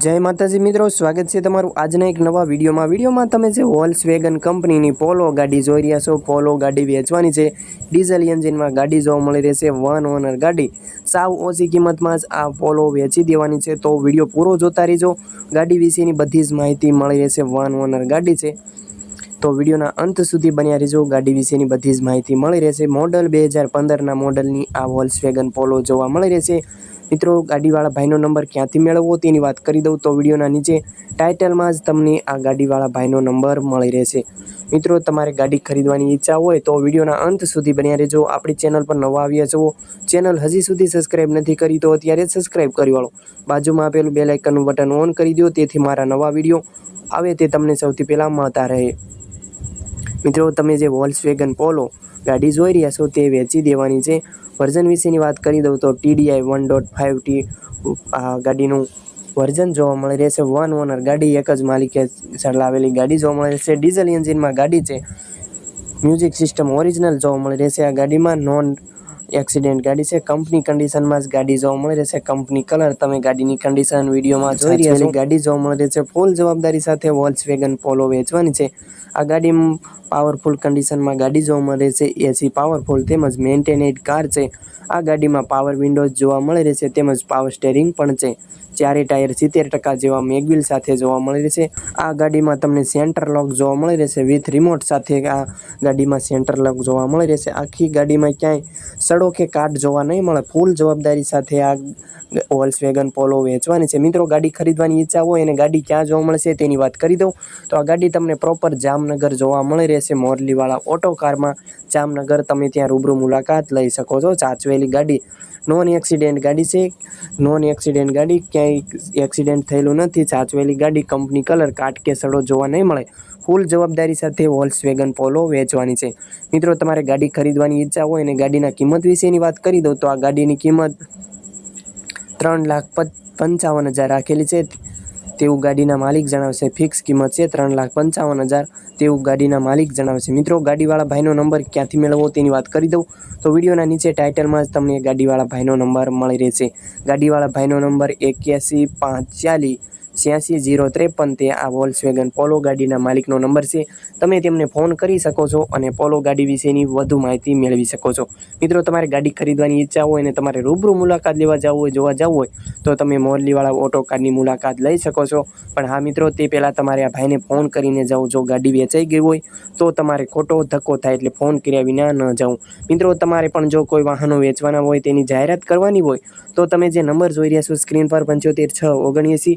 જય માતાજી મિત્રો, સ્વાગત છે તમારું આજના એક નવા વિડીયોમાં. વિડીયોમાં તમે જે વોલ્સ વેગન કંપનીની પોલો ગાડી જોઈ રહ્યા છો પોલો ગાડી વેચવાની છે. ડીઝલ એન્જિનમાં ગાડી જોવા મળી રહેશે વન ઓનર ગાડી. સાવ ઓછી કિંમતમાં જ આ પોલો વેચી દેવાની છે. તો વીડિયો પૂરો જોતા રહેજો. ગાડી વિશેની બધી જ માહિતી મળી રહેશે વન ઓનર ગાડી છે. તો વિડીયોના અંત સુધી બન્યા રહેજો. ગાડી વિશેની બધી જ માહિતી મળી રહેશે. મોડલ બે હજાર પંદરના મોડલની આ વોલ્સ વેગન પોલો જોવા મળી રહેશે. મિત્રો, ગાડીવાળા ભાઈનો નંબર ક્યાંથી મેળવવો તેની વાત કરી દઉં તો વિડીયોના નીચે ટાઇટલમાં જ તમને આ ગાડીવાળા ભાઈનો નંબર મળી રહેશે. મિત્રો, તમારે ગાડી ખરીદવાની ઈચ્છા હોય તો વિડીયોના અંત સુધી બન્યા રહેજો. આપણી ચેનલ પર નવા આવ્યા છો, ચેનલ હજી સુધી સબસ્ક્રાઈબ નથી કરી તો અત્યારે સબસ્ક્રાઇબ કરી વાળો. બાજુમાં આપેલું બે લાઇકનનું બટન ઓન કરી દો તેથી મારા નવા વીડિયો આવે તે તમને સૌથી પહેલાં મળતા રહે. મિત્રો, તમે જે વોલ્સ વેગન પોલો ગાડી જોઈ રહ્યા છો તે વેચી દેવાની છે. વર્ઝન વિશેની વાત કરી દઉં તો TDI one dot five T આ ગાડીનું વર્ઝન જોવા મળી રહેશે વન ઓનર ગાડી, એક જ માલિકે ચલાવેલી ગાડી જોવા મળે રહેશે ડીઝલ એન્જિનમાં ગાડી છે. મ્યુઝિક સિસ્ટમ ઓરિજિનલ જોવા મળી રહેશે આ ગાડીમાં. નોન એક્સિડન્ટ ગાડી છે કંપની કન્ડિશનમાં જ ગાડી જોવા મળી રહેશે. કંપની કલર તમે ગાડીની કન્ડિશન વિડીયોમાં જોઈ રહ્યા છો. ગાડી જોવા મળી રહેશે ફૂલ જવાબદારી સાથે વોલ્સ વેગન પોલો વેચવાની છે. આ ગાડી પાવરફુલ કન્ડિશનમાં ગાડી જોવા મળે છે એસી પાવરફુલ તેમજ મેન્ટેનેડ કાર છે. આ ગાડીમાં પાવર વિન્ડોઝ જોવા મળે રહેશે તેમજ પાવર સ્ટેરિંગ પણ છે. ચારે ટાયર સિત્તેર ટકા જેવા મેગવિલ સાથે જોવા મળી રહેશે. આ ગાડીમાં તમને સેન્ટર લોક જોવા મળી રહેશે. વિથ રિમોટ સાથે આ ગાડીમાં સેન્ટર લોક જોવા મળી રહેશે. આખી ગાડીમાં ક્યાંય સડો કે કાટ જોવા નહીં મળે. ફૂલ જવાબદારી સાથે આ ઓલ્સ વેગન પોલો વેચવાની છે. મિત્રો, ગાડી ખરીદવાની ઈચ્છા હોય અને ગાડી ક્યાં જોવા મળશે તેની વાત કરી દઉં. તો આ ગાડી તમને પ્રોપર જામનગર જોવા મળી રહેશે. મોરલીવાળા ઓટો કારમાં જામનગર તમે ત્યાં રૂબરૂ મુલાકાત લઈ શકો છો. સાચવેલી ગાડી. નોન એક્સિડેન્ટ ગાડી છે. નોન એક્સિડેન્ટ ગાડી, ક્યાંય એક્સિડેન્ટ થયેલું નથી. સાચવેલી ગાડી કંપની કલર કાટ કે સડો જોવા નહીં મળે. ફૂલ જવાબદારી સાથે વોલ્સ વેગન પોલો વેચવાની છે. મિત્રો, તમારે ગાડી ખરીદવાની ઈચ્છા હોય અને ગાડીના કિંમત વિશેની વાત કરી દઉં તો આ ગાડીની કિંમત ત્રણ લાખ પંચાવન હજાર રાખેલી છે. તેવું ગાડીના માલિક જણાવશે. ફિક્સ કિંમત છે ત્રણ લાખ પંચાવન હજાર. તેવું ગાડીના માલિક જણાવશે. મિત્રો, ગાડીવાળા ભાઈનો નંબર ક્યાંથી મેળવવો તેની વાત કરી દઉં. તો વિડીયોના નીચે ટાઇટલમાં જ તમને ગાડીવાળા ભાઈનો નંબર મળી રહેશે. ગાડીવાળા ભાઈનો નંબર એક્યાસી પાંચ ચાલીસ છ્યાસી જીરો ત્રેપન તે આ વોલ્સવેગન પોલો ગાડીના માલિકનો નંબર છે. તમે તેમને ફોન કરી શકો છો અને પોલો ગાડી વિશેની વધુ માહિતી મેળવી શકો છો. મિત્રો, તમારે ગાડી ખરીદવાની ઈચ્છા હોય અને તમારે રૂબરૂ મુલાકાત લેવા જવું હોય, જોવા જવું હોય, તો તમે મોરલીવાળા ઓટો કારની મુલાકાત લઈ શકો છો. પણ હા, મિત્રો, તે પહેલાં તમારે આ ભાઈને ફોન કરીને જાઓ. જો ગાડી વેચાઈ ગઈ હોય, તો તમારે ખોટો ધક્કો થાય એટલે ફોન કર્યા વિના ન જાઉં મિત્રો, તમારે પણ જો કોઈ વાહનો વેચવાના હોય, તેની જાહેરાત કરવાની હોય, તો તમે જે નંબર જોઈ રહ્યા છો સ્ક્રીન પર પંચોતેર છ ઓગણએંસી